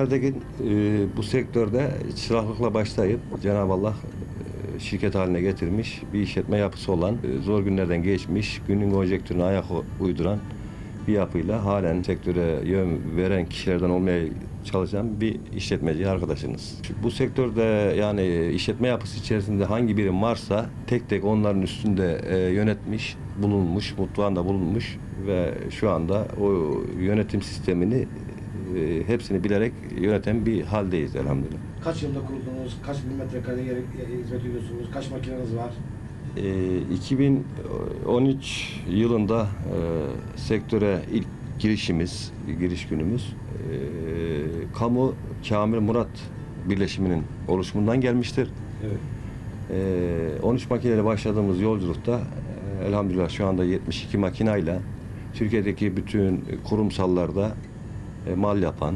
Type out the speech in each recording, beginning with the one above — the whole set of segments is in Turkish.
Karatekin e, bu sektörde çıraklıkla başlayıp Cenab-ı Allah e, şirket haline getirmiş, bir işletme yapısı olan, e, zor günlerden geçmiş, günün konjektürüne ayak uyduran bir yapıyla halen sektöre yön veren kişilerden olmaya çalışan bir işletmeci arkadaşınız. Bu sektörde yani işletme yapısı içerisinde hangi birim varsa tek tek onların üstünde e, yönetmiş, bulunmuş, mutfağında bulunmuş ve şu anda o yönetim sistemini e, hepsini bilerek yöneten bir haldeyiz elhamdülillah. Kaç yılda kuruldunuz? Kaç bin metrekare yer hizmet ediyorsunuz? Kaç makineniz var? E, 2013 yılında e, sektöre ilk girişimiz, giriş günümüz e, Kamu Kamil Murat birleşiminin oluşumundan gelmiştir. Evet. E, 13 makineyle başladığımız yolculukta e, elhamdülillah şu anda 72 makinayla Türkiye'deki bütün kurumsallarda e, mal yapan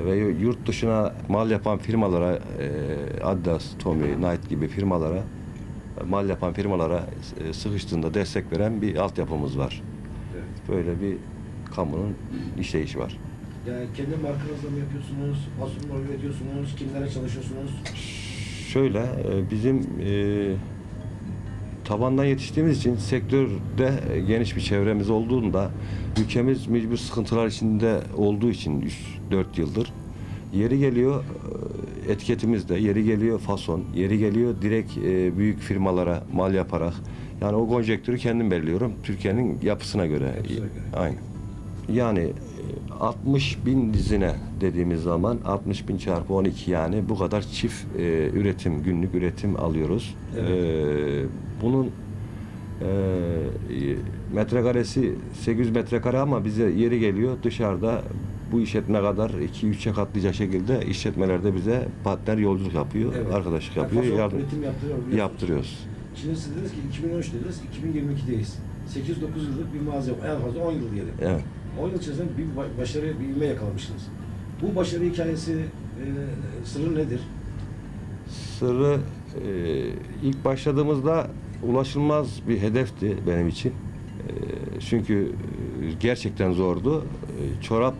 e, ve yurt dışına mal yapan firmalara e, Adidas, Tommy, Nike gibi firmalara e, mal yapan firmalara e, sıkıştığında destek veren bir altyapımız var. evet. Böyle bir kamunun işleyişi var. Yani kendi markanızla mı yapıyorsunuz? Fason mu üretiyorsunuz? Kimlere çalışıyorsunuz? Şöyle e, bizim e, tabandan yetiştiğimiz için sektörde e, geniş bir çevremiz olduğunda ülkemiz mecbur sıkıntılar içinde olduğu için 3-4 yıldır yeri geliyor e, etiketimizde yeri geliyor fason yeri geliyor direkt e, büyük firmalara mal yaparak yani o konjektürü kendim belirliyorum Türkiye'nin yapısına göre. Yapısına göre. Aynı. Yani 60 bin dizine dediğimiz zaman 60 bin çarpı 12 yani bu kadar çift e, üretim, günlük üretim alıyoruz. Evet. E, bunun e, metrekaresi 800 metrekare ama bize yeri geliyor dışarıda bu işletme kadar 2-3'e katlayacak şekilde işletmelerde bize partner yolculuk yapıyor, Evet. arkadaşlık yapıyor, fason yardım üretim yaptırıyor, yaptırıyoruz. Şimdi siz dediniz ki 2013 dediniz, 2022'deyiz. 8-9 yıllık bir malzeme, en fazla 10 yıl diyelim. Evet. 10 yıl içerisinde bir ba- başarı, bir ivme yakalamışsınız. Bu başarı hikayesi e, sırrı nedir? Sırrı e, ilk başladığımızda ulaşılmaz bir hedefti benim için. E, çünkü e, gerçekten zordu. E, çorap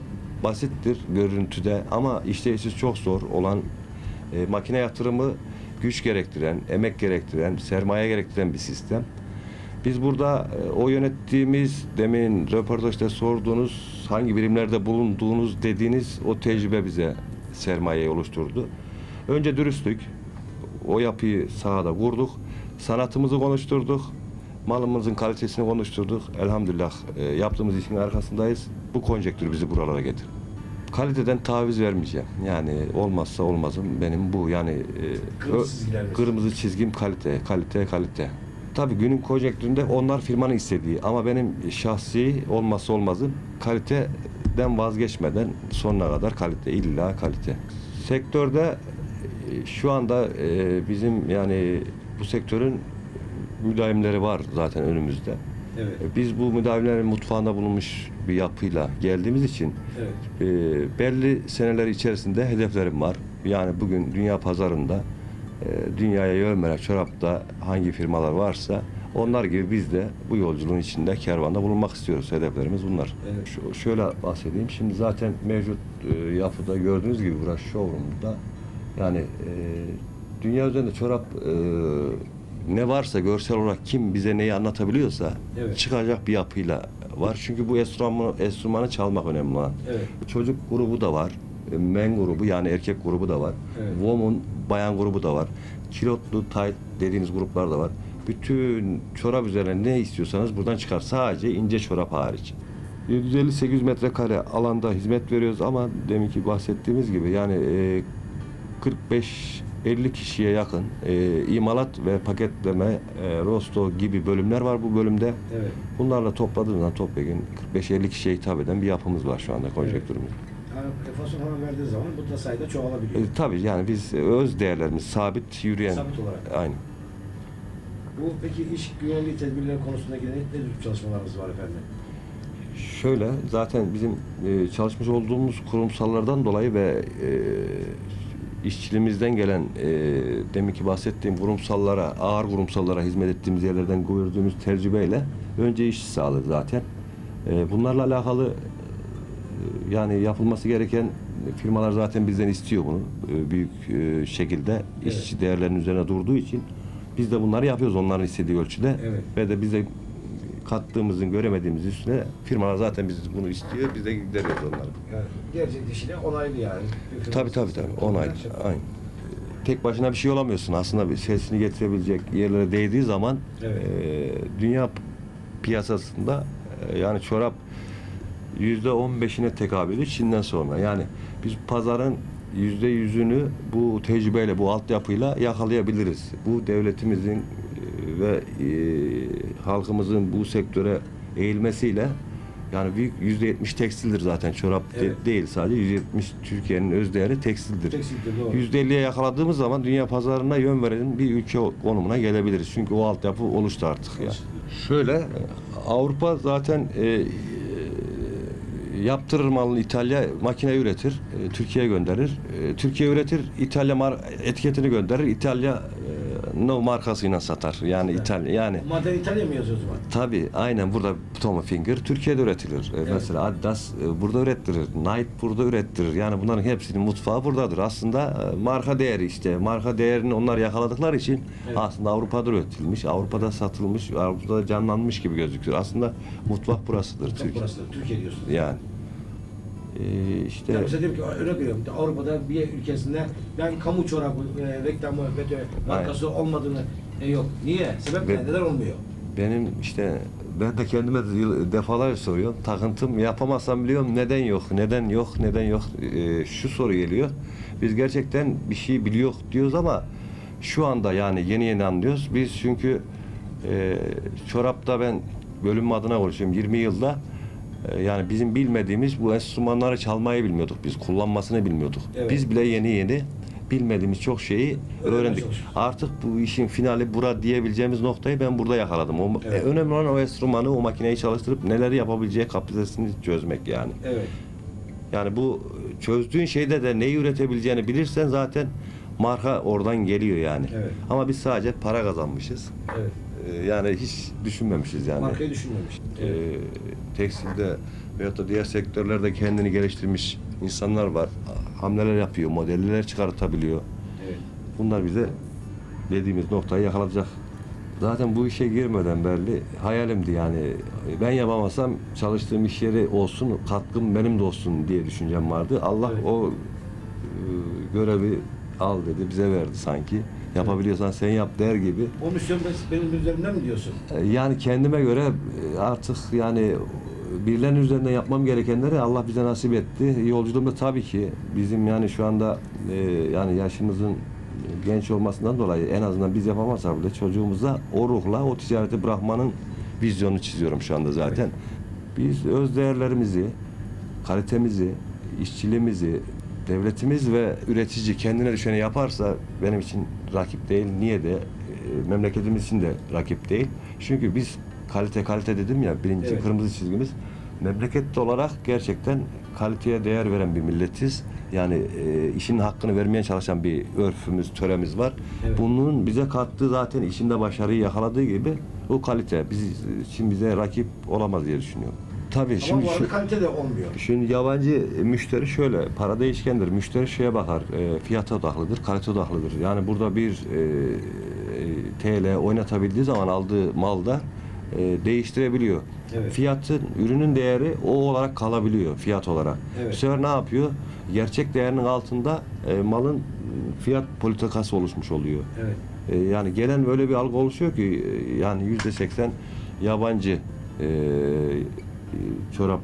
basittir görüntüde ama işleyişi çok zor olan e, makine yatırımı güç gerektiren, emek gerektiren, sermaye gerektiren bir sistem. Biz burada e, o yönettiğimiz demin röportajda sorduğunuz hangi birimlerde bulunduğunuz dediğiniz o tecrübe bize sermayeyi oluşturdu. Önce dürüstlük, o yapıyı sahada kurduk, sanatımızı konuşturduk, malımızın kalitesini konuşturduk. Elhamdülillah e, yaptığımız işin arkasındayız. Bu konjektür bizi buralara getirdi. Kaliteden taviz vermeyeceğim. Yani olmazsa olmazım benim bu. Yani e, Kırmızı kırmızı çizgim kalite, kalite, kalite. Tabii günün konjektüründe onlar firmanın istediği ama benim şahsi olmazsa olmazım kaliteden vazgeçmeden sonuna kadar kalite, illa kalite. Sektörde e, şu anda e, bizim yani bu sektörün müdavimleri var zaten önümüzde. Evet. E, Biz bu müdavimlerin mutfağında bulunmuş bir yapıyla geldiğimiz için Evet. belli seneler içerisinde hedeflerim var. Yani bugün dünya pazarında dünyaya yön veren çorapta hangi firmalar varsa onlar gibi biz de bu yolculuğun içinde kervanda bulunmak istiyoruz. Hedeflerimiz bunlar. Evet. Şu, şöyle bahsedeyim. Şimdi zaten mevcut e, yapıda gördüğünüz gibi burası showroom'da yani e, dünya üzerinde çorap e, ne varsa görsel olarak kim bize neyi anlatabiliyorsa Evet. çıkacak bir yapıyla var. Çünkü bu enstrümanı, enstrümanı çalmak önemli olan. Evet. Çocuk grubu da var. E, Men grubu yani erkek grubu da var. Evet. Woman bayan grubu da var. Kilotlu tight dediğimiz gruplar da var. Bütün çorap üzerine ne istiyorsanız buradan çıkar. Sadece ince çorap hariç. 750-800 metrekare alanda hizmet veriyoruz ama deminki bahsettiğimiz gibi yani e, 45-50 kişiye yakın e, imalat ve paketleme, e, rosto gibi bölümler var bu bölümde. Evet. Bunlarla topladığımızda topyekun 45-50 kişiye hitap eden bir yapımız var şu anda konjektürümüz. Yani fason hemen verdiği zaman bu da sayıda çoğalabiliyor. E, tabii yani biz e, öz değerlerimiz sabit yürüyen. Sabit olarak. Aynı. Bu peki iş güvenliği tedbirleri konusunda ne, ne tür çalışmalarınız var efendim? Şöyle zaten bizim e, çalışmış olduğumuz kurumsallardan dolayı ve e, işçiliğimizden gelen e, deminki bahsettiğim kurumsallara, ağır kurumsallara hizmet ettiğimiz yerlerden gördüğümüz tecrübeyle önce iş sağlığı zaten. E, bunlarla alakalı yani yapılması gereken firmalar zaten bizden istiyor bunu e, büyük e, şekilde Evet. işçi değerlerinin üzerine durduğu için biz de bunları yapıyoruz onların istediği ölçüde Evet. ve de bize kattığımızın göremediğimiz üstüne firmalar zaten biz bunu istiyor biz de gideriyoruz onları. Yani gerçek dişine onaylı yani. Bir Tabii firma tabii tabii. sistemi. Onay. Aynı. Tek başına bir şey olamıyorsun. Aslında bir sesini getirebilecek yerlere değdiği zaman Evet. e, dünya piyasasında e, yani çorap yüzde on beşine tekabülü Çin'den sonra. Yani biz pazarın yüzde yüzünü bu tecrübeyle, bu altyapıyla yakalayabiliriz. Bu devletimizin e, ve e, halkımızın bu sektöre eğilmesiyle yani büyük yüzde yetmiş tekstildir zaten çorap de- Evet. değil sadece yüzde yetmiş Türkiye'nin öz değeri tekstildir. Yüzde elliye yakaladığımız zaman dünya pazarına yön veren bir ülke konumuna gelebiliriz. Çünkü o altyapı oluştu artık ya. Şöyle Avrupa zaten e, yaptırır malını İtalya makine üretir, e, Türkiye'ye gönderir. E, Türkiye üretir, İtalya mar etiketini gönderir. İtalya e, no markasıyla satar. Yani İtalya yani Maden İtalya mı yazıyor o zaman? Tabii aynen burada Tommy Finger Türkiye'de üretilir. Ee, Mesela Adidas e, burada ürettirir. Nike burada ürettirir. Yani bunların hepsinin mutfağı buradadır. Aslında e, marka değeri işte. Marka değerini onlar yakaladıkları için Evet. aslında Avrupa'da üretilmiş, Avrupa'da satılmış, Avrupa'da canlanmış gibi gözüküyor. Aslında mutfak burasıdır Çok Türkiye. burası da Türkiye diyorsun. Yani ee, işte Yani mesela diyelim ki örnek veriyorum Avrupa'da bir ülkesinde ben kamu çorabı e, reklamı ve markası olmadığını e, yok. Niye? Sebep Ve- ne? Neden olmuyor? Benim işte ben de kendime defalarca soruyorum. Takıntım yapamazsam biliyorum neden yok, neden yok, neden yok. Ee, şu soru geliyor. Biz gerçekten bir şey biliyor diyoruz ama şu anda yani yeni yeni anlıyoruz. Biz çünkü e, çorapta ben bölüm adına konuşuyorum 20 yılda e, yani bizim bilmediğimiz bu enstrümanları çalmayı bilmiyorduk biz. Kullanmasını bilmiyorduk. Evet. Biz bile yeni yeni bilmediğimiz çok şeyi öğrendik. Artık bu işin finali bura diyebileceğimiz noktayı ben burada yakaladım. O, Evet. e, önemli olan o enstrümanı, o makineyi çalıştırıp neler yapabileceği kapasitesini çözmek yani. Evet. Yani bu çözdüğün şeyde de neyi üretebileceğini bilirsen zaten marka oradan geliyor yani. Evet. Ama biz sadece para kazanmışız. Evet. E, yani hiç düşünmemişiz yani. Markayı düşünmemiş. E, tekstilde veyahut da diğer sektörlerde kendini geliştirmiş insanlar var. Hamleler yapıyor, modeller çıkartabiliyor. Evet. Bunlar bize dediğimiz noktayı yakalatacak. Zaten bu işe girmeden belli hayalimdi yani. Ben yapamazsam çalıştığım iş yeri olsun, katkım benim de olsun diye düşüncem vardı. Allah Evet. o e, görevi al dedi, bize verdi sanki. Yapabiliyorsan sen yap der gibi. O misyon benim üzerimden mi diyorsun? E, Yani kendime göre e, artık yani birilerinin üzerinden yapmam gerekenleri Allah bize nasip etti. Yolculuğumda tabii ki bizim yani şu anda e, yani yaşımızın genç olmasından dolayı en azından biz yapamazsak bile çocuğumuza o ruhla o ticareti bırakmanın vizyonunu çiziyorum şu anda zaten. Biz öz değerlerimizi, kalitemizi, işçiliğimizi, devletimiz ve üretici kendine düşeni yaparsa benim için rakip değil. Niye de e, memleketimiz için de rakip değil. Çünkü biz kalite kalite dedim ya birinci Evet. kırmızı çizgimiz memleket olarak gerçekten kaliteye değer veren bir milletiz. Yani e, işin hakkını vermeye çalışan bir örfümüz, töremiz var. Evet. Bunun bize kattığı zaten işinde başarıyı yakaladığı gibi o kalite biz için bize rakip olamaz diye düşünüyorum. Tabii Ama şimdi bu arada kalite de olmuyor. Şimdi yabancı müşteri şöyle, para değişkendir. Müşteri şeye bakar, e, fiyata odaklıdır, kalite odaklıdır. Yani burada bir e, e, TL oynatabildiği zaman aldığı malda e, değiştirebiliyor. Evet. Fiyatın, ürünün değeri o olarak kalabiliyor fiyat olarak. Evet. Bu sefer ne yapıyor? Gerçek değerinin altında e, malın fiyat politikası oluşmuş oluyor. Evet. E, yani gelen böyle bir algı oluşuyor ki e, yani yüzde seksen yabancı e, e, çorap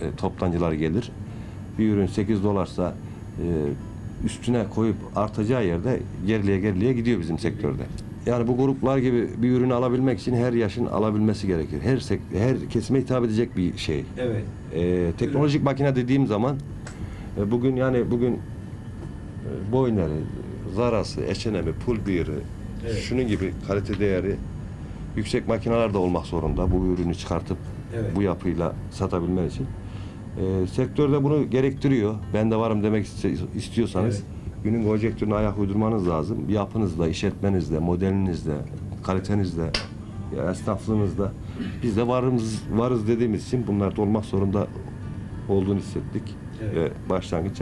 e, toptancılar gelir. Bir ürün 8 dolarsa e, üstüne koyup artacağı yerde geriliğe geriliğe gidiyor bizim sektörde. Yani bu gruplar gibi bir ürünü alabilmek için her yaşın alabilmesi gerekir. Her sek- her kesime hitap edecek bir şey. Evet. E, teknolojik makine dediğim zaman e, bugün yani bugün e, Boyner'i, Zara'sı, H&M'i, Pulbear'ı, Evet. şunun gibi kalite değeri yüksek makineler de olmak zorunda bu ürünü çıkartıp Evet. bu yapıyla satabilmen için. E, sektörde bunu gerektiriyor. Ben de varım demek istiyorsanız Evet. Günün konjektürüne ayak uydurmanız lazım. Yapınızla, işletmenizle, modelinizle, kalitenizle, ya esnaflığınızla biz de varız, varız dediğimiz için bunlar da olmak zorunda olduğunu hissettik Evet. ve başlangıç yaptık.